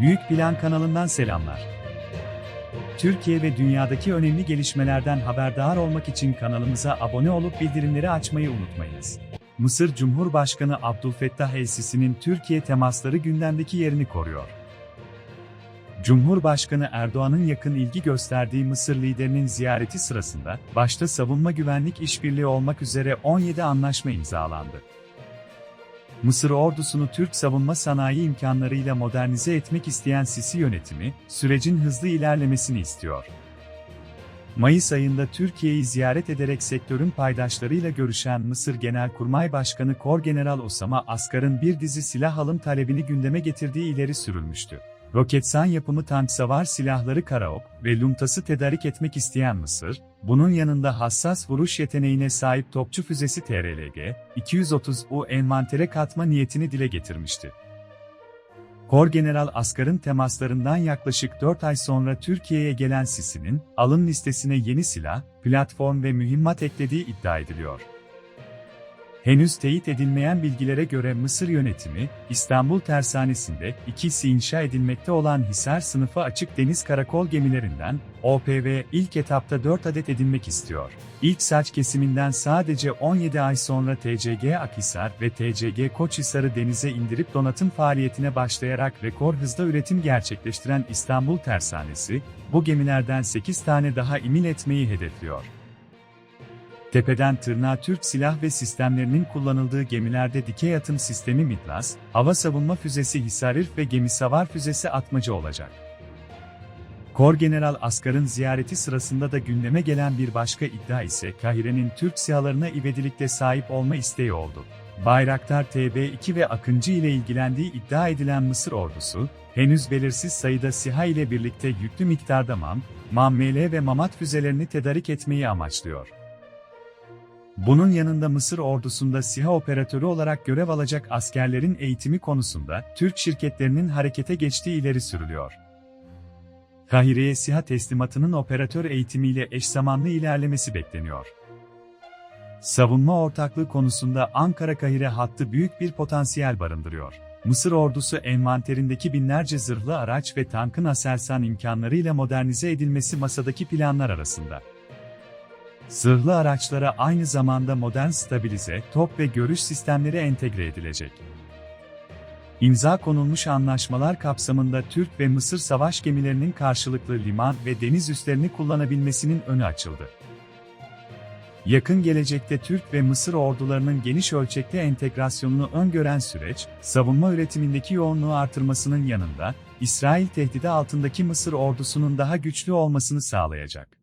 Büyük Plan kanalından selamlar. Türkiye ve dünyadaki önemli gelişmelerden haberdar olmak için kanalımıza abone olup bildirimleri açmayı unutmayınız. Mısır Cumhurbaşkanı Abdülfettah el-Sisi'nin Türkiye temasları gündemdeki yerini koruyor. Cumhurbaşkanı Erdoğan'ın yakın ilgi gösterdiği Mısır liderinin ziyareti sırasında, başta savunma güvenlik işbirliği olmak üzere 17 anlaşma imzalandı. Mısır ordusunu Türk savunma sanayi imkanlarıyla modernize etmek isteyen Sisi yönetimi, sürecin hızlı ilerlemesini istiyor. Mayıs ayında Türkiye'yi ziyaret ederek sektörün paydaşlarıyla görüşen Mısır Genelkurmay Başkanı Korgeneral Osama Askar'ın bir dizi silah alım talebini gündeme getirdiği ileri sürülmüştü. Roketsan yapımı tank silahları Karaok ve Lumtas'ı tedarik etmek isteyen Mısır, bunun yanında hassas vuruş yeteneğine sahip topçu füzesi TRLG, 230U envantere katma niyetini dile getirmişti. Korgeneral Askar'ın temaslarından yaklaşık 4 ay sonra Türkiye'ye gelen Sisi'nin, alın listesine yeni silah, platform ve mühimmat eklediği iddia ediliyor. Henüz teyit edilmeyen bilgilere göre Mısır yönetimi, İstanbul Tersanesi'nde ikisi inşa edilmekte olan Hisar sınıfı açık deniz karakol gemilerinden, OPV ilk etapta 4 adet edinmek istiyor. İlk saç kesiminden sadece 17 ay sonra TCG Akhisar ve TCG Koçhisar'ı denize indirip donatım faaliyetine başlayarak rekor hızda üretim gerçekleştiren İstanbul Tersanesi, bu gemilerden 8 tane daha imil etmeyi hedefliyor. Tepeden tırnağa Türk silah ve sistemlerinin kullanıldığı gemilerde dikey atım sistemi MİTLAS, hava savunma füzesi Hisarif ve gemi savar füzesi atmaca olacak. Korgeneral Askar'ın ziyareti sırasında da gündeme gelen bir başka iddia ise Kahire'nin Türk sihalarına ivedilikle sahip olma isteği oldu. Bayraktar TB2 ve Akıncı ile ilgilendiği iddia edilen Mısır ordusu, henüz belirsiz sayıda SİHA ile birlikte yüklü miktarda MAM, MAM-ML ve MAMAT füzelerini tedarik etmeyi amaçlıyor. Bunun yanında Mısır ordusunda SİHA operatörü olarak görev alacak askerlerin eğitimi konusunda Türk şirketlerinin harekete geçtiği ileri sürülüyor. Kahire'ye SİHA teslimatının operatör eğitimiyle eş zamanlı ilerlemesi bekleniyor. Savunma ortaklığı konusunda Ankara-Kahire hattı büyük bir potansiyel barındırıyor. Mısır ordusu envanterindeki binlerce zırhlı araç ve tankın Aselsan imkanlarıyla modernize edilmesi masadaki planlar arasında. Zırhlı araçlara aynı zamanda modern stabilize, top ve görüş sistemleri entegre edilecek. İmza konulmuş anlaşmalar kapsamında Türk ve Mısır savaş gemilerinin karşılıklı liman ve deniz üslerini kullanabilmesinin önü açıldı. Yakın gelecekte Türk ve Mısır ordularının geniş ölçekli entegrasyonunu öngören süreç, savunma üretimindeki yoğunluğu artırmasının yanında, İsrail tehdidi altındaki Mısır ordusunun daha güçlü olmasını sağlayacak.